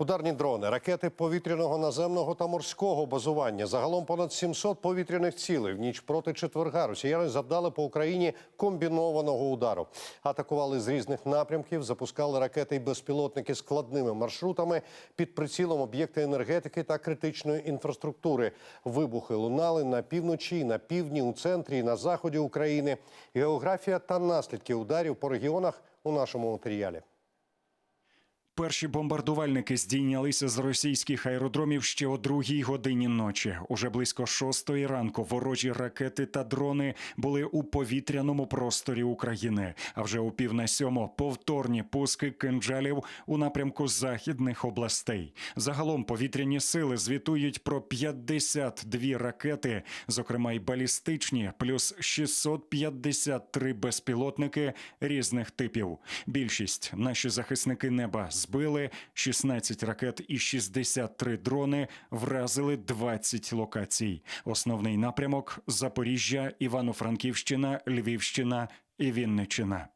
Ударні дрони, ракети повітряного, наземного та морського базування. Загалом понад 700 повітряних цілей. В ніч проти четверга росіяни завдали по Україні комбінованого удару. Атакували з різних напрямків, запускали ракети і безпілотники складними маршрутами під прицілом об'єкти енергетики та критичної інфраструктури. Вибухи лунали на півночі, на півдні, у центрі на заході України. Географія та наслідки ударів по регіонах у нашому матеріалі. Перші бомбардувальники здійнялися з російських аеродромів ще о другій годині ночі. Уже близько шостої ранку ворожі ракети та дрони були у повітряному просторі України. А вже у пів на сьому повторні пуски кинджалів у напрямку західних областей. Загалом повітряні сили звітують про 52 ракети, зокрема й балістичні, плюс 653 безпілотники різних типів. Більшість наші захисники неба збили 16 ракет і 63 дрони вразили 20 локацій. Основний напрямок Запоріжжя, Івано-Франківщина, Львівщина і Вінниччина.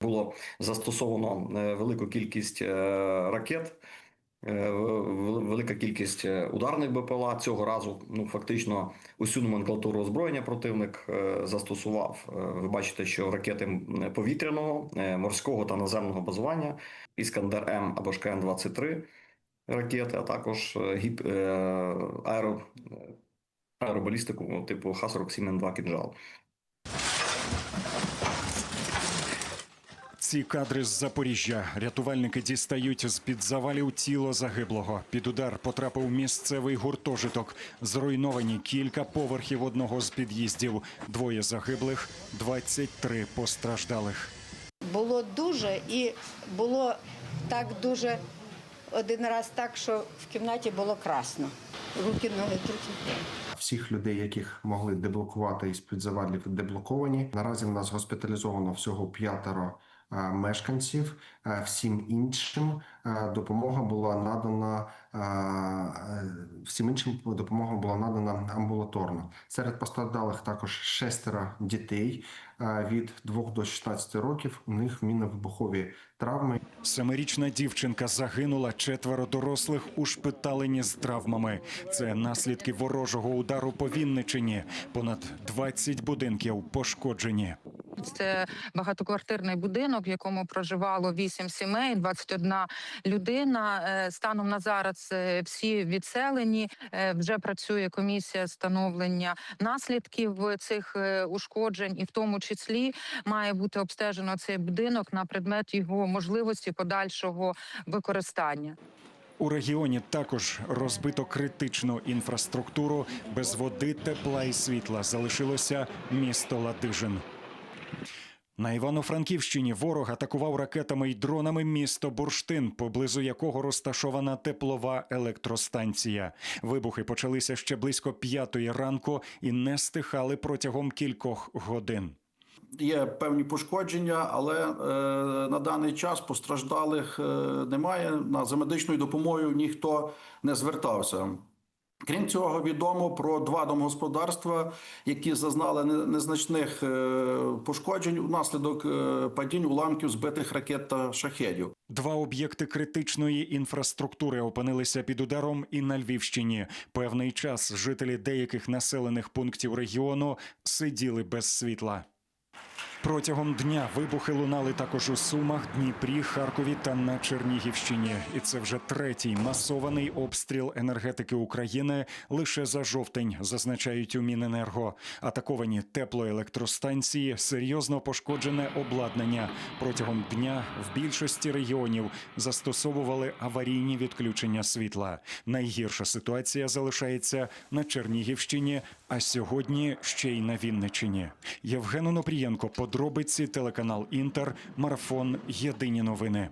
було застосовано е, велику кількість е, ракет, велика кількість е, ударних БПЛА. Цього разу ну фактично усю номенклатуру озброєння противник е, застосував. Е, Ви бачите, що ракети повітряного, е, морського та наземного базування, Іскандер М або ж КН-23 ракети, а також е, гіп, е, аеро, е, аеробалістику типу Х-47Н2 «Кінжал». Ці кадри з Запоріжжя рятувальники дістають з під завалів тіло загиблого. Під удар потрапив місцевий гуртожиток. Зруйновані кілька поверхів одного з під'їздів. Двоє загиблих, 23 постраждалих. Було дуже і було так дуже один раз так, що в кімнаті було красно. Руки, ноги трохи. Всіх людей, яких могли деблокувати із під завалів, деблоковані. Наразі в нас госпіталізовано всього п'ятеро мешканців. Е, Всім іншим е, допомога була надана е, е, всім іншим допомога була надана амбулаторно. Серед постраждалих також шестеро дітей е, від 2 до 16 років. У них мінно-вибухові травми. Семирічна дівчинка загинула, четверо дорослих ушпиталені з травмами. Це наслідки ворожого удару по Вінничині. Понад 20 будинків пошкоджені. Це багатоквартирний будинок, в якому проживало 8 сімей, 21 людина. Е, Станом на зараз е, всі відселені. Е, Вже працює комісія встановлення наслідків цих ушкоджень, і в тому числі має бути обстежено цей будинок на предмет його можливості подальшого використання. У регіоні також розбито критичну інфраструктуру. Без води, тепла і світла залишилося місто Ладижин. На Івано-Франківщині ворог атакував ракетами й дронами місто Бурштин, поблизу якого розташована теплова електростанція. Вибухи почалися ще близько п'ятої ранку і не стихали протягом кількох годин. Є певні пошкодження, але е, на даний час постраждалих е, немає. На за медичною допомогою ніхто не звертався. Крім цього, відомо про два домогосподарства, які зазнали незначних е, пошкоджень внаслідок е, падінь уламків збитих ракет та шахедів. Два об'єкти критичної інфраструктури опинилися під ударом і на Львівщині. Певний час жителі деяких населених пунктів регіону сиділи без світла. Протягом дня вибухи лунали також у Сумах, Дніпрі, Харкові та на Чернігівщині. І це вже третій масований обстріл енергетики України лише за жовтень, зазначають у Міненерго. Атаковані теплоелектростанції, серйозно пошкоджене обладнання. Протягом дня в більшості регіонів застосовували аварійні відключення світла. Найгірша ситуація залишається на Чернігівщині, а сьогодні ще й на Вінниччині. Євген Онопрієнко, подробиці, телеканал Інтер, марафон. Єдині новини.